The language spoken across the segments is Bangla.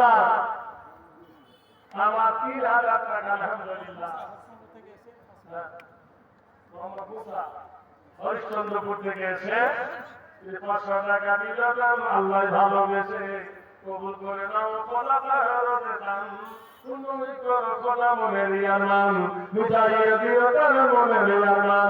ডাক্তার আমার তিন হাজার হরিশ্চন্দ্রপুর থেকে এসে আল্লাহ ভালোবেসে কবুল করে নাও দান তুমি করো কলা মনের ইয়ারমান মিটাইয়ে দিও তার মনের ইয়ারমান আমিন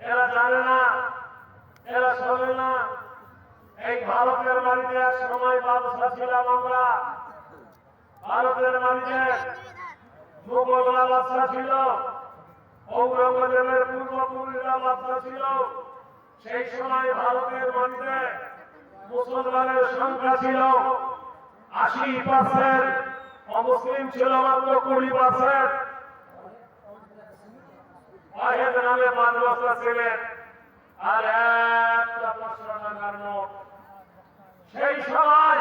এরা জানে না এরা শোনে না এই ভারতের বাড়িতে এক সময় বাদশা ছিলাম আমরা ভারতের বাড়িতে মুঘলরা বাদশা ছিল ঔরঙ্গজেবের পূর্বপুরীরা বাদশা ছিল সেই সময় ভারতের মাটিতে মুসলমানের সংখ্যা ছিল আশি পার্সেন্ট অমুসলিম ছিল মাত্র কুড়ি পার্সেন্ট নামে ছিলেন আর একটা সেই সময়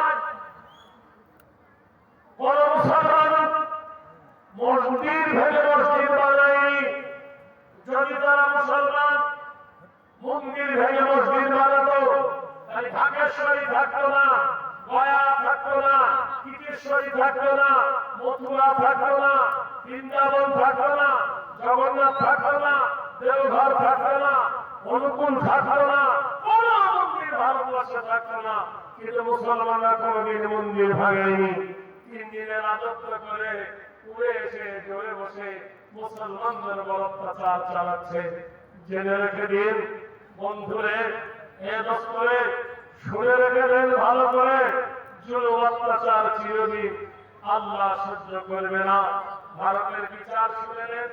কোন মুসলমান মসজিদ ভেঙে মসজিদ বানায়নি। যদি তারা মুসলমান মন্দির ভেঙে মসজিদ বানাতো ঢাকেশ্বরী থাকতো না গয়া থাকতো না না, মথুরা থাকতো না, বৃন্দাবন মন্দির ভারতবর্ষে থাকতো রাজত্ব করে উড়ে এসে জোরে বসে মুসলমানদের বড় অত্যাচার চালাচ্ছে। জেনে রেখে দিন, বন্ধুরে, এ দস্তরে শুনে রেখে দেন ভালো করে। অত্যাচার চিরদিন আল্লাহ সহ্য করবে না। ভারতের বিচার শুনে নেন।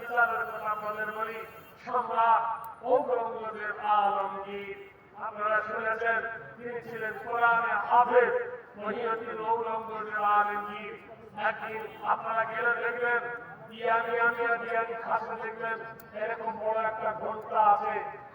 বিচারের কথা আপনাদের বলি আপনারা তিনি ছিলেন একদিন আপনারা দেখবেন দেখবেন, এরকম বড় একটা ঘণ্টা আছে।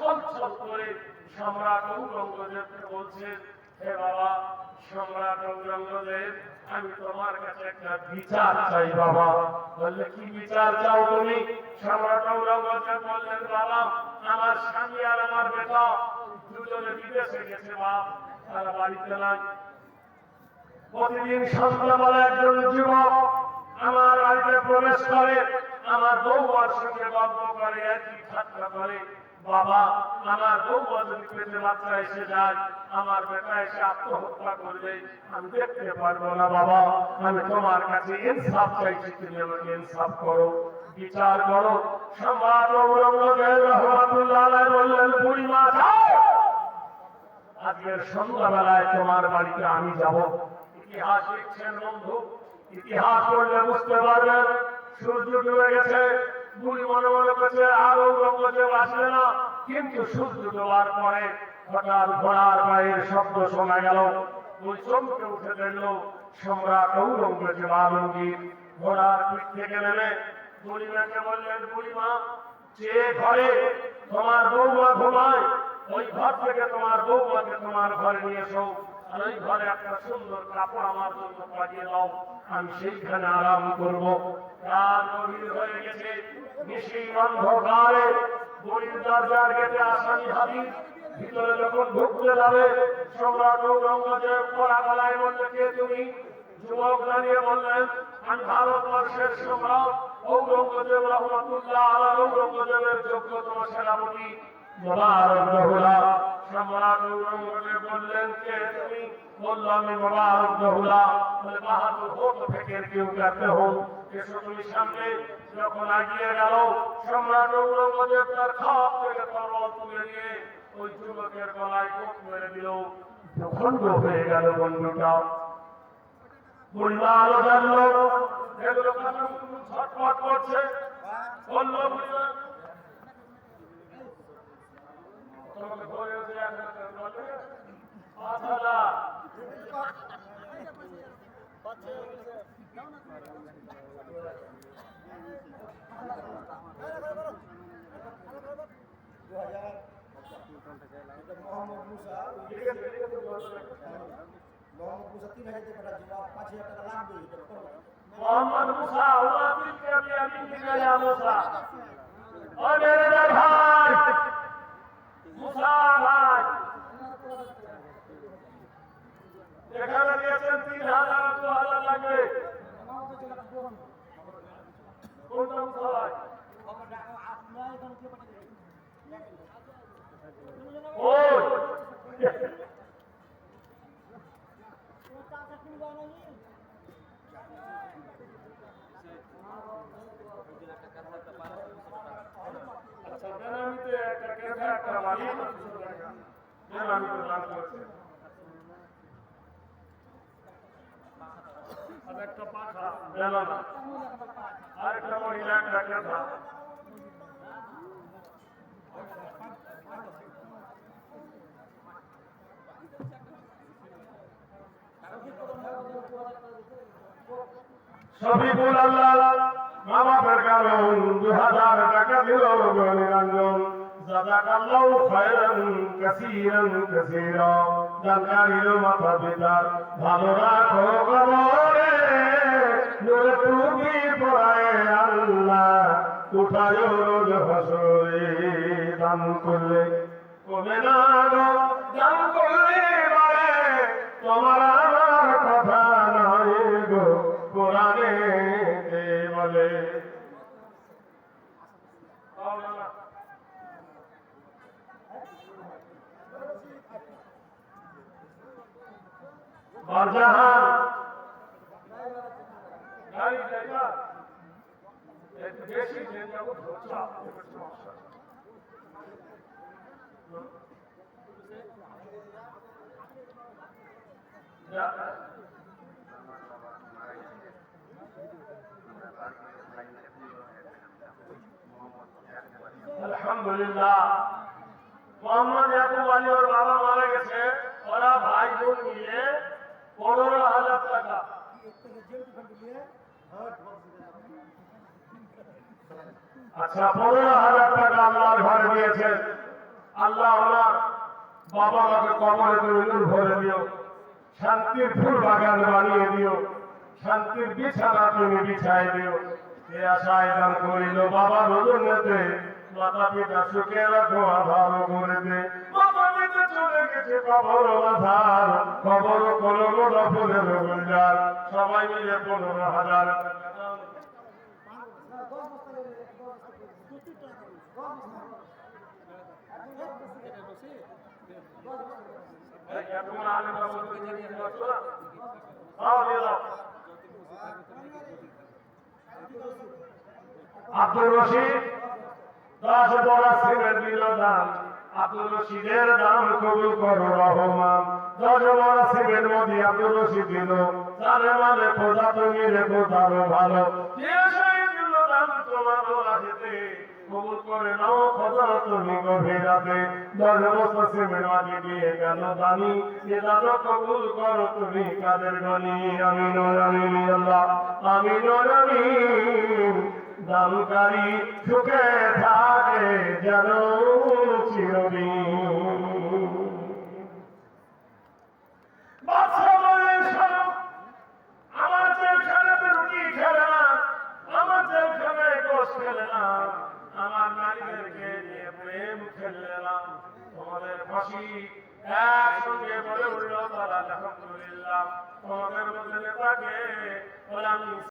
চোখ করে সম্রাট হে বাবা, সম্রাট আমি তোমার কাছে একটা বিচার চাই বাবা। বললে, কি বিচার চাও তুমি? সম্রাট বললেন, বাবা, আমার স্বামী আর আমার বেটা দুজনে বিদেশে গেছে বাপ, তারা বাড়িতে নাই। প্রতিদিন সন্ধ্যাবেলা একজন যুবক আমার বাড়িতে প্রবেশ করে, আমার বউয়ার সঙ্গে গল্প করে, একই ঠাট্টা করে। বাবা, আমার বউয়া যদি এসে যায়। আমার বেটা এসে আত্মহত্যা করবে। আমি দেখতে পারব না বাবা। আমি তোমার কাছে ইনসাফ চাইছি, তুমি আমাকে ইনসাফ করো। বিচার করো। সম্রাট ঔরঙ্গজেব রহমাতুল্লাহ বললেন আজকের সন্ধ্যাবেলায় তোমার বাড়িতে আমি যাব। ইতিহাস লিখছেন বন্ধু। ইতিহাস পড়লে বুঝতে পারবেন। সূর্য ডুবে গেছে। বুড়ি মনে মনে করছে আর ঔরঙ্গজেব আসবে না। কিন্তু সূর্য ডোবার পরে হঠাৎ ঘোড়ার পায়ের শব্দ শোনা গেল। ওই চমকে উঠে দেখল, সম্রাট ঔরঙ্গজেব আলমগীর ঘোড়ার পিঠ থেকে নেমে বুড়িমাকে বললেন, বুড়িমা, যে ঘরে তোমার বৌমা ঘুমায়, ওই ঘর থেকে তোমার বৌমাকে তোমার ঘরে নিয়ে এসো। আর ওই ঘরে একটা সুন্দর কাপড় আমার জন্য পাঠিয়ে দাও। আমি সেইখানে আরাম করব। রাত গভীর হয়ে গেছে। নিশি অন্ধকারে বুড়ির দরজার গেটে আসামি হাবিব। ভিতরে যখন ঢুকতে যাবে, সম্রাট ঔরঙ্গজেব পড়া গলায় বললে, কে তুমি? যুবক দাঁড়িয়ে বললেন, আমি ভারতবর্ষের সম্রাট ঔরঙ্গজেব রহমতুল্লাহ আলা ঔরঙ্গজেবের যোগ্যতম সেনাপতি। মোবারক রহুলা সম্রাট ঔরঙ্গজেব বললেন, কে তুমি? বলল আমি বলে, বাহাদুর হোক থেকে কেউ কাটতে হোক। তুমি সামনে যখন তার খাপ থেকে তুলে নিয়ে ওই যুবকের গলায় কোট মেরে দিল। প্রখণ্ড হয়ে গেল বন্ধুটা। আলো জানলো এগুলো কাছে ছটফট করছে। বলল বুড়িমা তোমাকে ধরে যে একটা বলে আছালা মোহাম্মদ মুসা ঠিক আছে ঠিক আছে বলছে। ভর্তি ভেজাতে পারা জন্য পাঁচ হাজার টাকা লাগবে মোহাম্মদ মুসা কোনটা একটা পাখা। আর একটা মহিলা একটা শফিকুল আল্লাহ মা বাপের কারণ দু হাজার টাকা দিল নিরঞ্জন জাজাকাল্লাহু খায়রান কাসীরান কাসীরা। জানকারির মাথা পিতার ভালো রাখো কবরে। নূরে টুপি পরায় আল্লাহ, উঠায় দান করলে কবে না বাজাহান গাড়ি আলহামদুলিল্লাহ। মোহাম্মদ আলী ওর বাবা মারা গেছে। ওরা ভাই বোন মিলে পনেরো হাজার টাকা। আচ্ছা পনেরো হাজার টাকা আল্লাহর ঘরে দিয়েছেন। আল্লাহ ওনার বাবা মাকে কবরে নূর ভরে দিও। শান্তির ফুল বাগান বানিয়ে দিও। শান্তির বিছানা তুমি বিছাই দিও। এ আশায় দান করিল বাবা রোজনেতে মাতা পিতা সুখে রাখো আধার করে দে। মাতা পিতা গেছে কবর আধার কবর কোনো গোড়া গুলজার আব্দুর রশিদ দশ বড় দাম আব্দুর রশিদের দাম কবুল করো রহমান। দশ তুমি রেখো, তারও ভালো। যে সেই দিল তোমার রাজেতে কবুল করে নাও খোদা, তুমি গভীর রাতে। দশ বছর সিমের মাটি দিয়ে কেন দানি এ দানো কবুল করো তুমি কাদের গনি আমিন আমিন আল্লাহ। আমিন ও আমিন দানকারী সুখে থাকে যেন চিরদিন।